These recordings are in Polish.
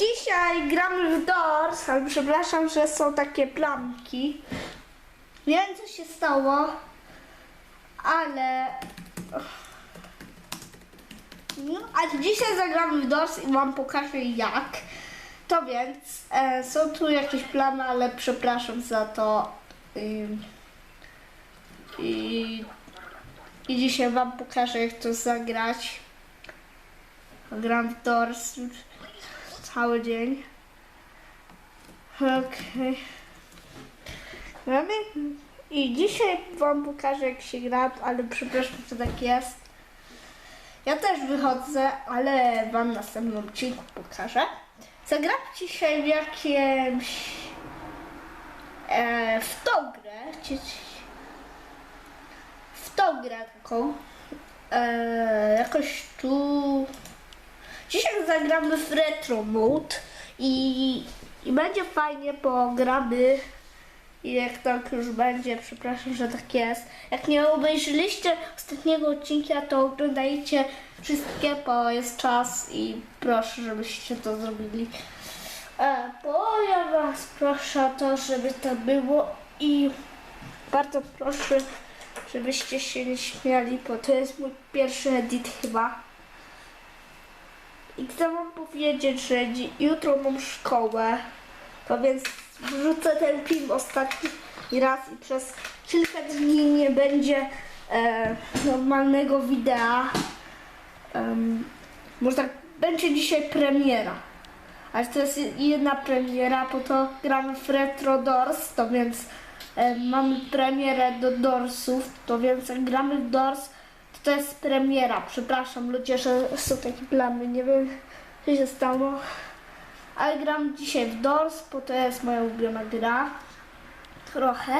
Dzisiaj gramy w Doors, ale przepraszam, że są takie plamki. Nie wiem, co się stało, ale... No, a dzisiaj zagramy w Doors i wam pokażę jak. To więc, e, są tu jakieś plamy, ale przepraszam za to. Ym, I, I dzisiaj wam pokażę, jak to zagrać. Gram w Doors cały dzień. Okej. Mamy. I dzisiaj wam pokażę jak się gra, ale przepraszam, że tak jest. Ja też wychodzę, ale wam następnym odcinku pokażę. Zagram dzisiaj w jakimś... E, w tą grę. W tą grę taką. E, jakoś tu... Dzisiaj zagramy w retro mode i, i będzie fajnie, bo gramy i jak tak już będzie, przepraszam, że tak jest. Jak nie obejrzeliście ostatniego odcinka, to oglądajcie wszystkie, bo jest czas i proszę, żebyście to zrobili. E, bo ja was proszę to, żeby to było i bardzo proszę, żebyście się nie śmiali, bo to jest mój pierwszy edit chyba. I chcę wam powiedzieć, że jutro mam szkołę, to więc wrzucę ten film ostatni raz i przez kilka dni nie będzie e, normalnego wideo. Em, może tak, będzie dzisiaj premiera. Ale to jest jedna premiera, bo to gramy w Retro Doors, to więc e, mamy premierę do Doorsów, to więc gramy w Doors, to jest premiera. Przepraszam ludzie, że są takie plamy, nie wiem co się stało. Ale gram dzisiaj w Doors, bo to jest moja ulubiona gra. Trochę.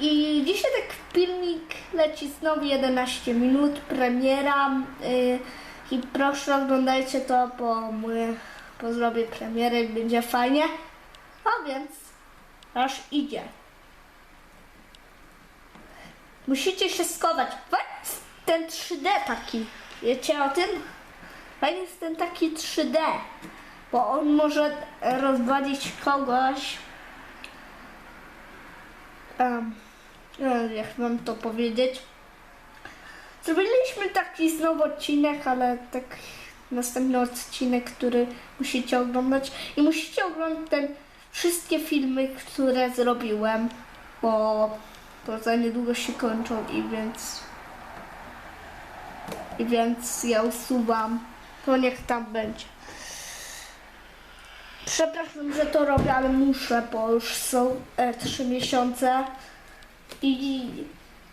I dzisiaj tak filmik leci znowu 11 minut, premiera. Yy, I proszę oglądajcie to, bo, my, bo zrobię premierę i będzie fajnie. A więc aż idzie. Musicie się skować. Ten 3D taki. Wiecie o tym? Fajny jest ten taki 3D. Bo on może rozwalić kogoś. Um, jak mam to powiedzieć. Zrobiliśmy taki znowu odcinek, ale tak następny odcinek, który musicie oglądać. I musicie oglądać ten, wszystkie filmy, które zrobiłem, bo, bo za niedługo się kończą i więc więc ja usuwam. To niech tam będzie. Przepraszam, że to robię, ale muszę, bo już są e, trzy miesiące i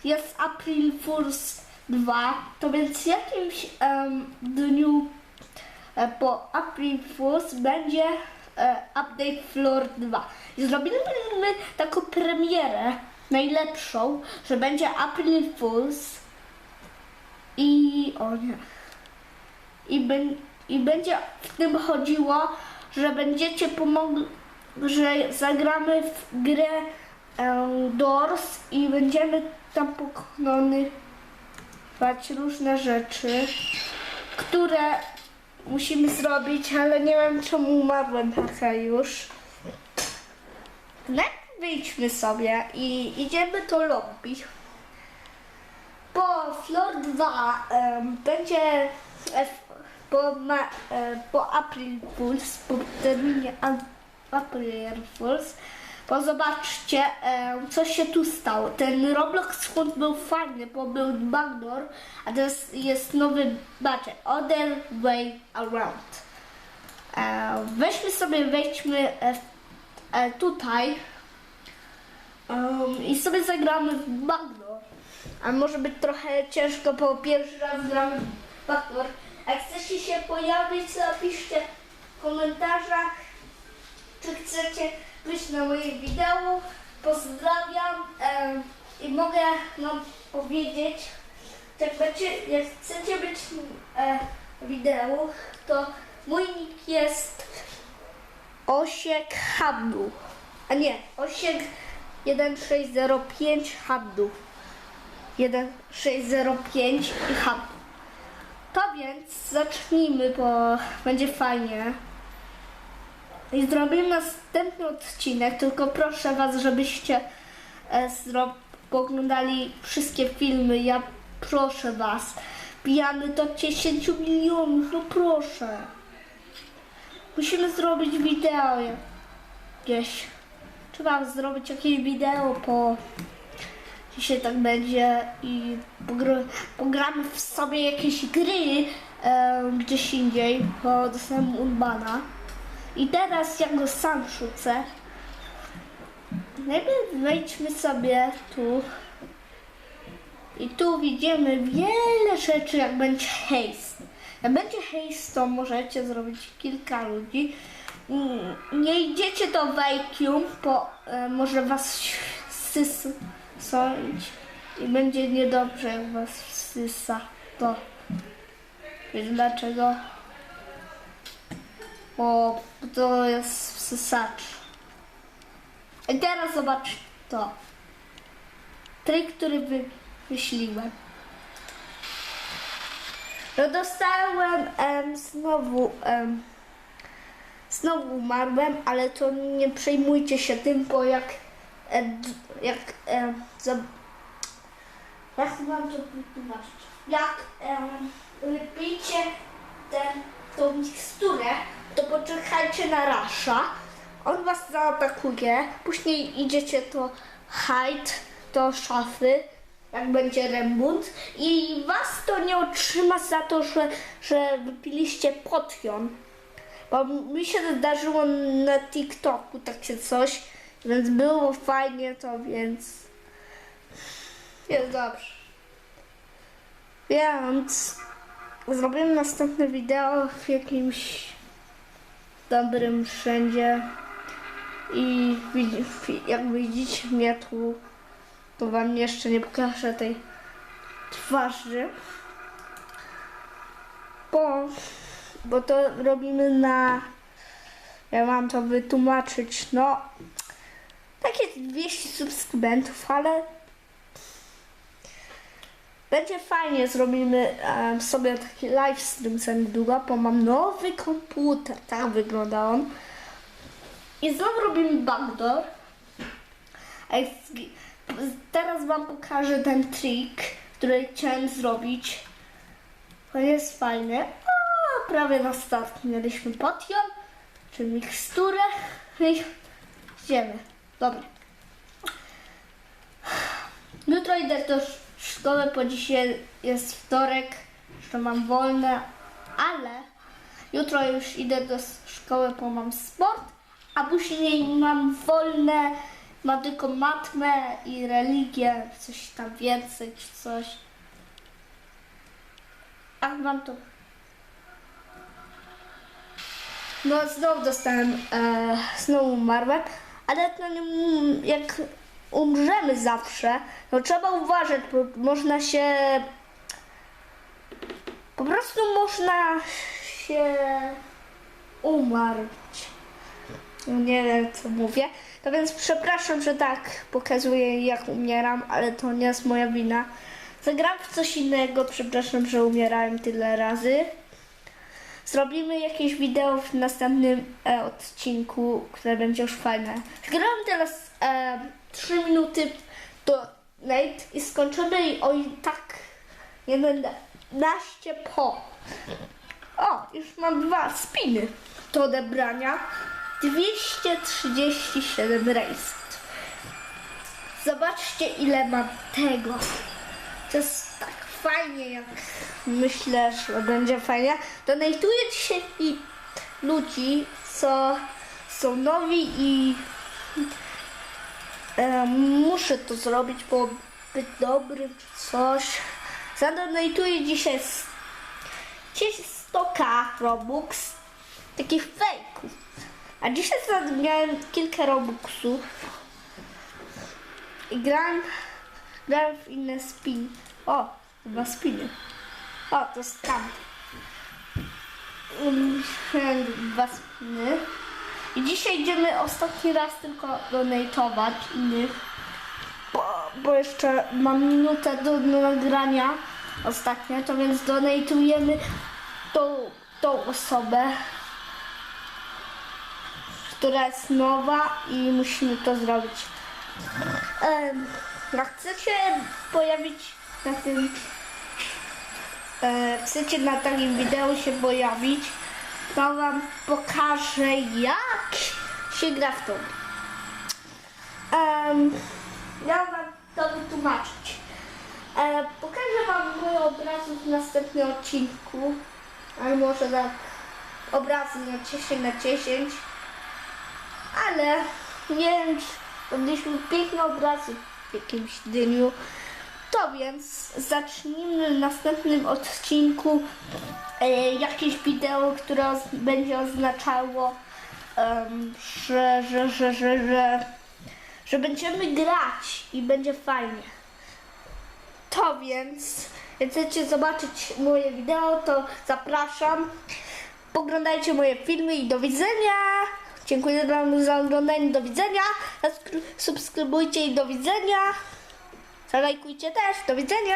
jest April Fools 2, to więc w jakimś dniu e, po April Fools będzie e, Update Floor 2. I zrobimy taką premierę, najlepszą, że będzie April Fools i o nie. I, bę- I będzie w tym chodziło, że będziecie pomogli, że zagramy w grę e, Doors i będziemy tam pokonywać różne rzeczy, które musimy zrobić, ale nie wiem czemu umarłem trochę już. Najpierw wyjdźmy sobie i idziemy do lobby. Po Floor 2 em, będzie po, ma, po April Fools, po terminie April Fools, bo zobaczcie, e, co się tu stało. Ten Roblox Hunt był fajny, bo był backdoor, a teraz jest nowy budget, Other Way Around. Weźmy sobie, wejdźmy e, e, tutaj um, i sobie zagramy w backdoor. A może być trochę ciężko, bo pierwszy raz gramy w backdoor. Jak chcecie się pojawić, napiszcie w komentarzach, czy chcecie być na moim wideo. Pozdrawiam em, i mogę wam powiedzieć, jak, będzie, jak chcecie być e, wideo, to mój nick jest Osiek Habdu. A nie, Osiek 1605 Habdu. 1605 i Habdu. To więc zacznijmy, bo będzie fajnie. I zrobimy następny odcinek, tylko proszę Was, żebyście e, poglądali wszystkie filmy. Ja proszę Was. Pijamy do 10 milionów, no proszę. Musimy zrobić wideo jakieś. Trzeba zrobić jakieś wideo po dzisiaj tak będzie i pogr- pogramy w sobie jakieś gry e, gdzieś indziej, bo dostałem Urbana. I teraz ja go sam rzucę. Najpierw wejdźmy sobie tu. I tu widzimy wiele rzeczy, jak będzie haste. Jak będzie haste, to możecie zrobić kilka ludzi. Mm, Nie idziecie do vacuum, bo e, może was sysnąć i będzie niedobrze, jak was wsysa. To wiesz dlaczego? Bo to jest wsysacz. I teraz zobacz to. Trik, który wymyśliłem. No dostałem em, znowu em, znowu umarłem, ale to nie przejmujcie się tym, bo jak jak e, za, jak mam to wytłumaczyć? Jak em, wypijcie ten, miksturę, to poczekajcie na Rasha. On was zaatakuje, później idziecie do hide, do szafy, jak będzie remont i was to nie otrzyma za to, że, że wypiliście potion. Bo mi się zdarzyło na TikToku takie coś, więc było fajnie to, więc jest dobrze. Więc zrobimy następne wideo w jakimś dobrym wszędzie. I jak widzicie mnie tu, to wam jeszcze nie pokażę tej twarzy, bo, bo to robimy na, ja mam to wytłumaczyć, no takie 200 subskrybentów, ale będzie fajnie, zrobimy em, sobie taki live stream za niedługo, bo mam nowy komputer, tak wygląda on. I znowu robimy backdoor. Teraz wam pokażę ten trik, który chciałem zrobić. On jest fajny. O, prawie na start mieliśmy potion, czy miksturę. I idziemy. Dobra. Jutro idę do sz- szkoły, bo dzisiaj jest wtorek, jeszcze mam wolne, ale jutro już idę do szkoły, bo mam sport, a później mam wolne, mam tylko matmę i religię, coś tam więcej, czy coś. A mam to. No znowu dostałem, e, znowu umarłem, ale to nie, m- jak umrzemy zawsze, no trzeba uważać, bo można się, po prostu można się umarć. Nie wiem co mówię. No więc przepraszam, że tak pokazuję jak umieram, ale to nie jest moja wina. Zagram w coś innego, przepraszam, że umierałem tyle razy. Zrobimy jakieś wideo w następnym e, odcinku, które będzie już fajne. Gram teraz e, 3 minuty do Nate i skończymy i o i tak 11 po. O, już mam dwa spiny do odebrania. 237 rejestr. Zobaczcie ile mam tego. To jest tak fajnie, jak myślę, że będzie fajnie. Donatuję dzisiaj ludzi, co są nowi i e, muszę to zrobić, bo być dobrym czy coś. Zadonatuję dzisiaj dzisiaj 100k Robux, takich fejków. A dzisiaj miałem kilka Robuxów i grałem, grałem w inne spin. O, chyba spiny. O, to jest tam. Um, Dwa spiny. I dzisiaj idziemy ostatni raz tylko donatować innych. Bo, bo jeszcze mam minutę do, do nagrania ostatnio, to więc donatujemy tą, tą osobę. która jest nowa i musimy to zrobić. Em, Jak chcecie pojawić na tym, e, chcecie na takim wideo się pojawić, to wam pokażę jak się gra w tą. Em, ja wam to wytłumaczyć. E, pokażę wam mój obrazy w następnym odcinku, ale może tak obrazy na 10 na 10, ale nie wiem, czy mieliśmy piękne obrazy w jakimś dniu. To więc zacznijmy w następnym odcinku e, jakieś wideo, które oz- będzie oznaczało, em, że, że, że, że, że, że będziemy grać i będzie fajnie. To więc, jak chcecie zobaczyć moje wideo, to zapraszam. Poglądajcie moje filmy i do widzenia. Dziękuję wam za oglądanie, do widzenia. Subskrybujcie i do widzenia. Zalajkujcie też, do widzenia.